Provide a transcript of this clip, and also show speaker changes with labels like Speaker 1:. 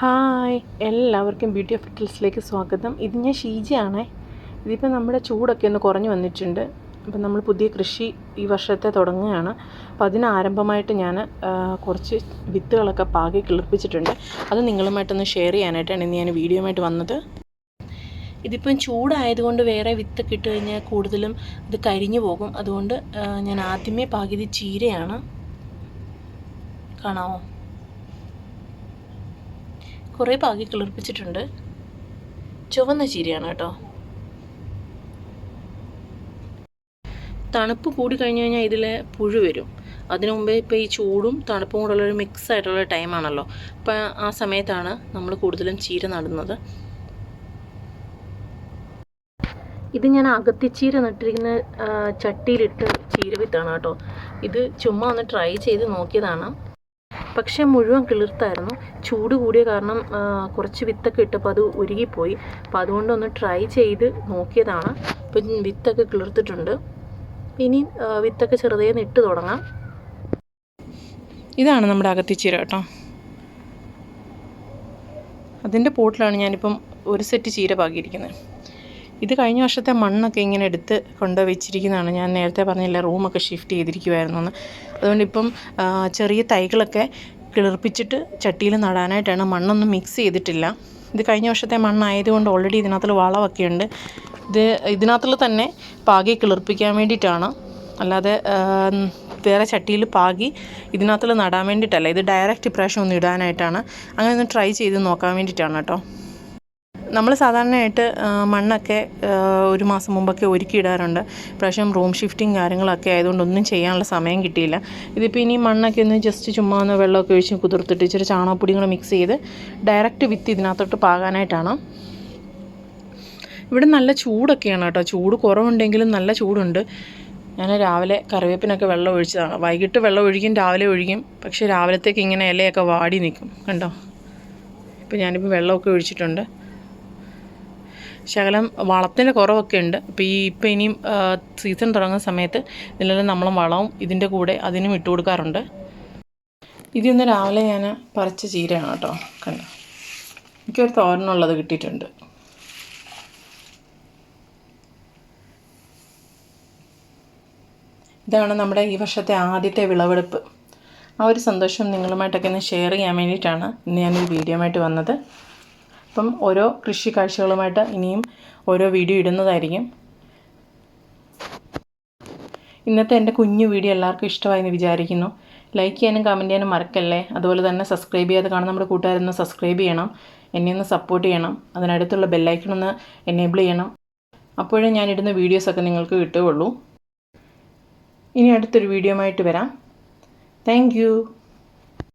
Speaker 1: Hi എല്ലാവർക്കും beauty of കിൽസിലേക്ക് സ്വാഗതം. ഇത് ഞാൻ ഷീജയാണേ. ഇതിപ്പോൾ നമ്മുടെ ചൂടൊക്കെ ഒന്ന് കുറഞ്ഞു വന്നിട്ടുണ്ട്. അപ്പം നമ്മൾ പുതിയ കൃഷി ഈ വർഷത്തെ തുടങ്ങുകയാണ്. അപ്പോൾ അതിന് ആരംഭമായിട്ട് ഞാൻ കുറച്ച് വിത്തുകളൊക്കെ പാകി കിളിർപ്പിച്ചിട്ടുണ്ട് അത് നിങ്ങളുമായിട്ടൊന്ന് ഷെയർ ചെയ്യാനായിട്ടാണ് ഇന്ന് ഞാൻ വീഡിയോ ആയിട്ട് വന്നത്. ഇതിപ്പം ചൂടായതുകൊണ്ട് വേറെ വിത്തൊക്കെ ഇട്ട് കഴിഞ്ഞാൽ കൂടുതലും ഇത് കരിഞ്ഞു പോകും. അതുകൊണ്ട് ഞാൻ ആദ്യമേ പാകിയത് ചീരയാണ്. കാണാമോ കുറേ പാകി കിളിർപ്പിച്ചിട്ടുണ്ട്. ചുവന്ന ചീരയാണ് കേട്ടോ. തണുപ്പ് കൂടി കഴിഞ്ഞ് കഴിഞ്ഞാൽ ഇതിൽ പുഴു വരും. അതിനു മുമ്പേ ഇപ്പോൾ ഈ ചൂടും തണുപ്പും കൂടെയുള്ള ഒരു മിക്സ് ആയിട്ടുള്ള ടൈമാണല്ലോ അപ്പോൾ ആ സമയത്താണ് നമ്മൾ കൂടുതലും ചീര നടുന്നത്. ഇത് ഞാൻ അകത്തിച്ചീര നട്ടിരിക്കുന്ന ചട്ടിയിലിട്ട് ചീര വിത്താണ് കേട്ടോ. ഇത് ചുമ്മാ ഒന്ന് ട്രൈ ചെയ്ത് നോക്കിയതാണ്. പക്ഷേ മുഴുവൻ കിളിർത്തായിരുന്നു. ചൂട് കൂടിയ കാരണം കുറച്ച് വിത്തൊക്കെ ഇട്ടപ്പോൾ അത് ഉരുകിപ്പോയി. അപ്പോൾ അതുകൊണ്ട് ഒന്ന് ട്രൈ ചെയ്ത് നോക്കിയതാണ്. ഇപ്പം വിത്തൊക്കെ കിളിർത്തിട്ടുണ്ട്. ഇനി വിത്തൊക്കെ ചെറുതേ ഇട്ട് തുടങ്ങാം. ഇതാണ് നമ്മുടെ അകത്തിച്ചീര കേട്ടോ. അതിന്റെ പോട്ടിലാണ് ഞാനിപ്പം ഒരു സെറ്റ് ചീര പാകിയിരിക്കുന്നത്. ഇത് കഴിഞ്ഞ വർഷത്തെ മണ്ണൊക്കെ ഇങ്ങനെ എടുത്ത് കൊണ്ട് വെച്ചിരിക്കുന്നതാണ് ഞാൻ നേരത്തെ പറഞ്ഞില്ല റൂമൊക്കെ ഷിഫ്റ്റ് ചെയ്തിരിക്കുമായിരുന്നു എന്ന് അതുകൊണ്ട് ഇപ്പം ചെറിയ തൈകളൊക്കെ കിളിർപ്പിച്ചിട്ട് ചട്ടിയിൽ നടാനായിട്ടാണ് മണ്ണൊന്നും മിക്സ് ചെയ്തിട്ടില്ല. ഇത് കഴിഞ്ഞ വർഷത്തെ മണ്ണായതുകൊണ്ട് ഓൾറെഡി ഇതിനകത്ത് വളമൊക്കെ ഉണ്ട്. ഇത് ഇതിനകത്തുള്ള തന്നെ പാകി കിളിർപ്പിക്കാൻ വേണ്ടിയിട്ടാണ്. അല്ലാതെ വേറെ ചട്ടിയിൽ പാകി ഇതിനകത്തുള്ള നടാൻ വേണ്ടിയിട്ടല്ല. ഇത് ഡയറക്റ്റ് ഇപ്രാവശ്യം ഒന്ന് ഇടാനായിട്ടാണ്. അങ്ങനെ ഒന്ന് ട്രൈ ചെയ്ത് നോക്കാൻ വേണ്ടിയിട്ടാണ് കേട്ടോ. നമ്മൾ സാധാരണയായിട്ട് മണ്ണൊക്കെ ഒരു മാസം മുമ്പൊക്കെ ഒരുക്കി ഇടാറുണ്ട് പ്രാവശ്യം റൂം ഷിഫ്റ്റിംഗ് കാര്യങ്ങളൊക്കെ ആയതുകൊണ്ട് ഒന്നും ചെയ്യാനുള്ള സമയം കിട്ടിയില്ല. ഇതിപ്പോൾ ഇനി മണ്ണൊക്കെ ഒന്ന് ജസ്റ്റ് ചുമ്മാ ഒന്ന് വെള്ളമൊക്കെ ഒഴിച്ച് കുതിർത്തിട്ട് ഇച്ചിരി ചാണകപ്പൊടിയും കൂടെ മിക്സ് ചെയ്ത് ഡയറക്റ്റ് വിത്ത് ഇതിനകത്തോട്ട് പാകാനായിട്ടാണ്. ഇവിടെ നല്ല ചൂടൊക്കെയാണ് കേട്ടോ. ചൂട് കുറവുണ്ടെങ്കിലും നല്ല ചൂടുണ്ട്. ഞാൻ രാവിലെ കറിവേപ്പിനൊക്കെ വെള്ളം ഒഴിച്ചതാണ്. വൈകിട്ട് വെള്ളം ഒഴിക്കും രാവിലെ ഒഴിക്കും. പക്ഷേ രാവിലത്തേക്ക് ഇങ്ങനെ ഇലയൊക്കെ വാടി നിൽക്കും കണ്ടോ? ഇപ്പോൾ ഞാനിപ്പോൾ വെള്ളമൊക്കെ ഒഴിച്ചിട്ടുണ്ട്. ശകലം വളത്തിന്റെ കുറവൊക്കെ ഉണ്ട്. അപ്പോൾ ഈ ഇപ്പം ഇനിയും സീസൺ തുടങ്ങുന്ന സമയത്ത് ഇതിലെല്ലാം നമ്മൾ വളവും ഇതിന്റെ കൂടെ അതിനും ഇട്ട് കൊടുക്കാറുണ്ട്. ഇതിന്ന് രാവിലെ ഞാൻ പറിച്ച ചീരയാണ് കേട്ടോ കണ്ടോ? എനിക്കൊരു തോരനുള്ളത് കിട്ടിയിട്ടുണ്ട്. ഇതാണ് നമ്മുടെ ഈ വർഷത്തെ ആദ്യത്തെ വിളവെടുപ്പ്. ആ ഒരു സന്തോഷം നിങ്ങളുമായിട്ടൊക്കെ ഒന്ന് ഷെയർ ചെയ്യാൻ വേണ്ടിയിട്ടാണ് ഇന്ന് ഞാനൊരു വീഡിയോ ആയിട്ട് വന്നത്. അപ്പം ഓരോ കൃഷി കാഴ്ചകളുമായിട്ട് ഇനിയും ഓരോ വീഡിയോ ഇടുന്നതായിരിക്കും. ഇന്നത്തെ എന്റെ കുഞ്ഞു വീഡിയോ എല്ലാവർക്കും ഇഷ്ടമായെന്ന് വിചാരിക്കുന്നു. ലൈക്ക് ചെയ്യാനും കമന്റ് ചെയ്യാനും മറക്കല്ലേ? അതുപോലെ തന്നെ സബ്സ്ക്രൈബ് ചെയ്യാതെ കാണുന്ന നമ്മുടെ കൂട്ടുകാരൊന്ന് സബ്സ്ക്രൈബ് ചെയ്യണം. എന്നെ ഒന്ന് സപ്പോർട്ട് ചെയ്യണം. അതിനടുത്തുള്ള ബെല്ലൈക്കൺ ഒന്ന് എനേബിൾ ചെയ്യണം. അപ്പോഴേ ഞാനിടുന്ന വീഡിയോസൊക്കെ നിങ്ങൾക്ക് കിട്ടുകയുള്ളൂ. ഇനി അടുത്തൊരു വീഡിയോ ആയിട്ട് വരാം. താങ്ക്